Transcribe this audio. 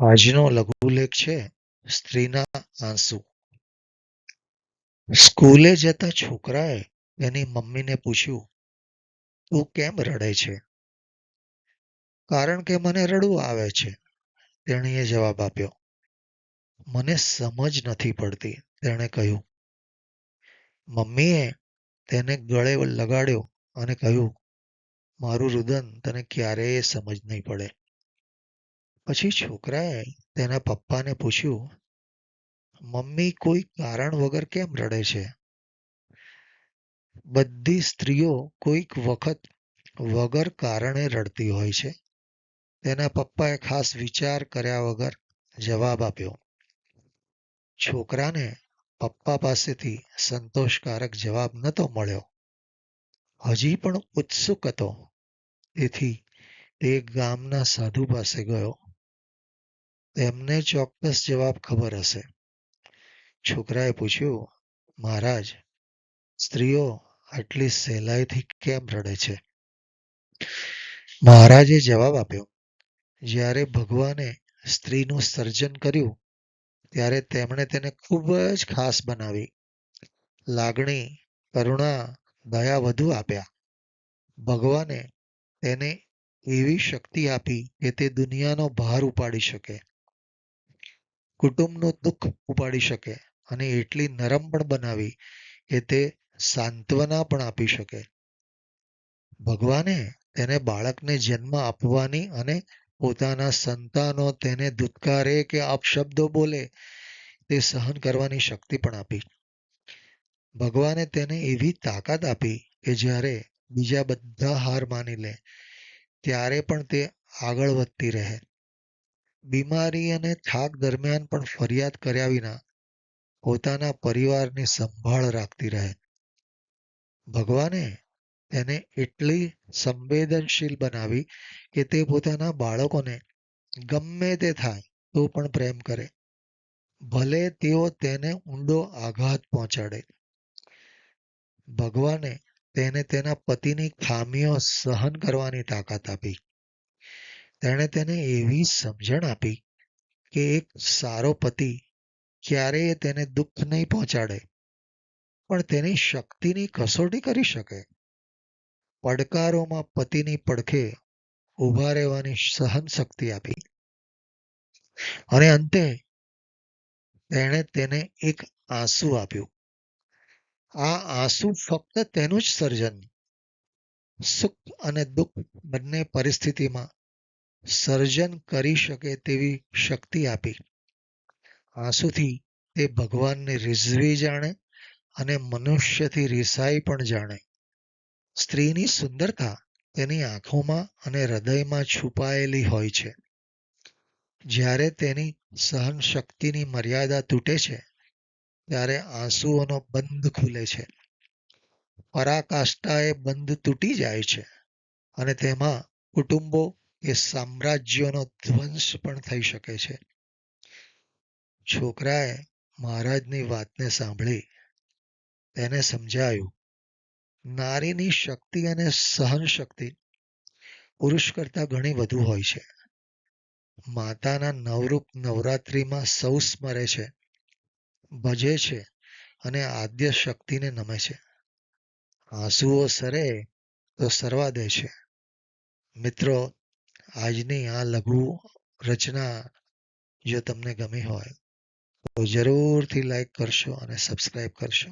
આજનો લઘુલેખ છે, સ્ત્રીના આંસુ. સ્કૂલે જતા છોકરાએ એની મમ્મીને પૂછ્યું, તું કેમ રડે છે? કારણ કે મને રડવું આવે છે, તેણીએ જવાબ આપ્યો. મને સમજ નથી પડતી, તેણે કહ્યું. મમ્મીએ તેને ગળે લગાડ્યો અને કહ્યું, મારું રુદન તને ક્યારેય સમજ નહીં પડે. પછી છોકરાએ તેના પપ્પાને પૂછ્યું, મમ્મી, કોઈ કારણ વગર કેમ રડે છે? બધી સ્ત્રીઓ કોઈક વખત વગર કારણે રડતી હોય છે. તેના પપ્પાએ ખાસ વિચાર કર્યા વગર જવાબ આપ્યો. છોકરાને પપ્પા પાસેથી સંતોષકારક જવાબ નતો મળ્યો. હજી પણ ઉત્સુક હતો. તેથી તે ગામના સાધુ પાસે ગયો. તેમને ચોક્કસ જવાબ ખબર હશે. છોકરાએ પૂછ્યું મહારાજ સ્ત્રીઓ આટલી સહેલાઈથી કેમ રડે છે? મહારાજે જવાબ આપ્યો જ્યારે ભગવાને સ્ત્રીનું સર્જન કર્યું ત્યારે તેમણે તેને ખૂબ જ ખાસ બનાવી. લાગણી, કરુણા, દયા વધુ આપ્યા. ભગવાને તેને એવી શક્તિ આપી કે તે દુનિયાનો ભાર ઉપાડી શકે. કુટુંબનું દુઃખ ઉપાડી શકે અને એટલી નરમ પણ બનાવી કે તે સાંત્વના પણ આપી શકે. ભગવાને તેને બાળકને જન્મ આપવાની અને પોતાના સંતાનો તેને ધુત્કારે કે અપશબ્દો બોલે તે સહન કરવાની શક્તિ પણ આપી. ભગવાને તેને એવી તાકાત આપી કે જ્યારે બીજા બધા હાર માની લે, ત્યારે પણ તે આગળ વધતી રહે. બીમારી અને થાક દરમિયાન પણ ફરિયાદ કર્યા વિના પોતાના પરિવારની સંભાળ રાખતી રહે. ભગવાને તેને એટલી સંવેદનશીલ બનાવી કે તે પોતાના બાળકોને ગમે તે થાય તો પણ પ્રેમ કરે. ભલે તેઓ તેને ઊંડો આઘાત પહોંચાડે. ભગવાને તેને તેના પતિની ખામીઓ સહન કરવાની તાકાત આપી. તેણે તેને એવી સમજણ આપી કે એક સારો પતિ ક્યારેય તેને દુઃખ નહીં પહોંચાડે, પણ તેની શક્તિની કસોટી કરી શકે. પડકારોમાં પતિની પડખે ઊભા રહેવાની સહન શક્તિ આપી. અને અંતે તેણે તેને એક આંસુ આપ્યું. આ આંસુ ફક્ત તેનું જ સર્જન, સુખ અને દુઃખ બંને પરિસ્થિતિમાં સર્જન કરી શકે તેવી શક્તિ આપી. આંસુથી તે ભગવાનને રીઝવી જાણે અને મનુષ્યથી રિસાઈ પણ જાણે. સ્ત્રીની સુંદરતા તેની આંખોમાં અને હૃદયમાં છુપાયેલી હોય છે. જ્યારે તેની સહનશક્તિની મર્યાદા તૂટે છે, ત્યારે આંસુઓનો બંધ ખુલે છે. પરાકાષ્ઠાએ બંધ તૂટી જાય છે અને તેમાં કુટુંબો કે સામ્રાજ્યનો ધ્વંસ પણ થઈ શકે છે. છોકરાએ મહારાજની વાતને સાંભળી. તેને સમજાયું નારીની શક્તિ અને સહનશક્તિ પુરુષ કરતાં ઘણી વધુ હોય છે. માતાના નવરૂપ નવરાત્રિમાં સૌ સ્મરે છે, ભજે છે અને આદ્ય શક્તિને નમે છે. આંસુઓ સરે તો સરવા દે છે. મિત્રો આજની આ લઘુ રચના જો તમને ગમી હોય તો જરૂરથી લાઈક કરશો અને સબસ્ક્રાઈબ કરશો.